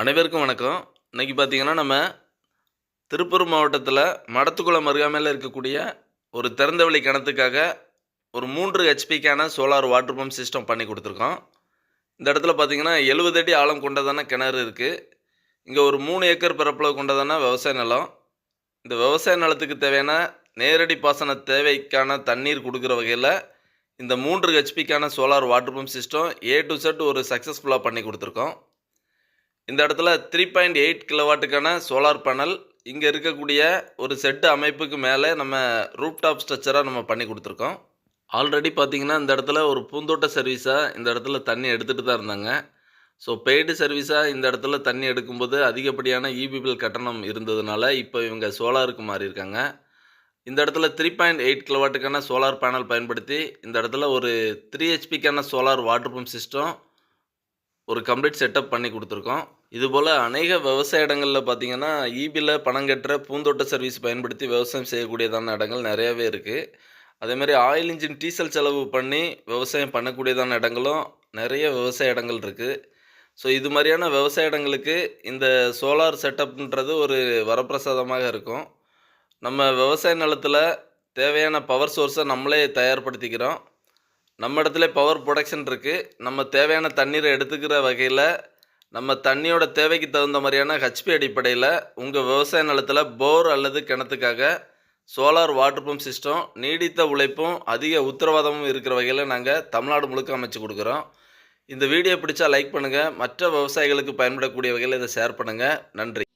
அனைவருக்கும் வணக்கம். இன்னைக்கு பார்த்தீங்கன்னா நம்ம திருப்பூர் மாவட்டத்தில் மடத்துக்குளம் அருகாமையில் இருக்கக்கூடிய ஒரு திறந்தவெளி கிணத்துக்காக ஒரு மூன்று ஹெச்பிக்கான சோலார் வாட்டர் பம்ப் சிஸ்டம் பண்ணி கொடுத்துருக்கோம். இந்த இடத்துல பார்த்தீங்கன்னா எழுபது அடி ஆழம் கொண்டதான கிணறு இருக்குது இங்கே ஒரு மூணு ஏக்கர் பரப்பளவு கொண்டதான விவசாய நிலம். இந்த விவசாய நிலத்துக்கு தேவையான நேரடி பாசன தேவைக்கான தண்ணீர் கொடுக்குற வகையில் இந்த மூன்று ஹெச்பிக்கான solar water pump system A to Z ஒரு சக்ஸஸ்ஃபுல்லாக பண்ணி கொடுத்துருக்கோம். இந்த இடத்துல த்ரீ பாயிண்ட் எயிட் கிலோவாட்டுக்கான சோலார் பேனல் இங்கே இருக்கக்கூடிய ஒரு செட்டு அமைப்புக்கு மேலே நம்ம ரூப் டாப் ஸ்ட்ரக்சராக நம்ம பண்ணி கொடுத்துருக்கோம். ஆல்ரெடி பார்த்தீங்கன்னா இந்த இடத்துல ஒரு பூந்தோட்ட சர்வீஸாக இந்த இடத்துல தண்ணி எடுத்துகிட்டு தான் இருந்தாங்க. ஸோ பெய்டு சர்வீஸாக இந்த இடத்துல தண்ணி எடுக்கும்போது அதிகப்படியான இபி பில் கட்டணம் இருந்ததுனால இப்போ இவங்க சோலாருக்கு மாறியிருக்காங்க இந்த இடத்துல த்ரீ பாயிண்ட் எயிட் கிலோவாட்டுக்கான சோலார் பேனல் பயன்படுத்தி இந்த இடத்துல ஒரு த்ரீ ஹெச்பிக்கான சோலார் வாட்டர் பம்ப் சிஸ்டம் ஒரு கம்ப்ளீட் செட்டப் பண்ணி கொடுத்துருக்கோம். இதுபோல் அநேக விவசாய இடங்களில் பார்த்தீங்கன்னா ஈபியில் பணம் கட்டுற பூந்தோட்ட சர்வீஸ் பயன்படுத்தி விவசாயம் செய்யக்கூடியதான இடங்கள் நிறையவே இருக்குது அதேமாதிரி ஆயில் இன்ஜின் டீசல் செலவு பண்ணி விவசாயம் பண்ணக்கூடியதான இடங்களும் நிறைய விவசாய இடங்கள் இருக்குது ஸோ இது மாதிரியான விவசாய இடங்களுக்கு இந்த சோலார் செட்டப்ன்றது ஒரு வரப்பிரசாதமாக இருக்கும். நம்ம விவசாய நிலத்தில் தேவையான பவர் சோர்ஸை நம்மளே தயார்படுத்திக்கிறோம். நம்ம இடத்துல பவர் ப்ரொடக்ஷன் இருக்குது நம்ம தேவையான தண்ணீரை எடுத்துக்கிற வகையில் நம்ம தண்ணியோட தேவைக்கு தகுந்த மாதிரியான ஹெச்பி அடிப்படையில் உங்கள் விவசாய நிலத்தில் போர் அல்லது கிணத்துக்காக சோலார் வாட்டர் பம்ப் சிஸ்டம் நீடித்த உழைப்பும் அதிக உத்தரவாதமும் இருக்கிற வகையில் நாங்கள் தமிழ்நாடு முழுக்க அமைச்சு கொடுக்குறோம். இந்த வீடியோ பிடிச்சா லைக் பண்ணுங்கள் மற்ற விவசாயிகளுக்கு பயன்படக்கூடிய வகையில் இதை ஷேர் பண்ணுங்கள் நன்றி.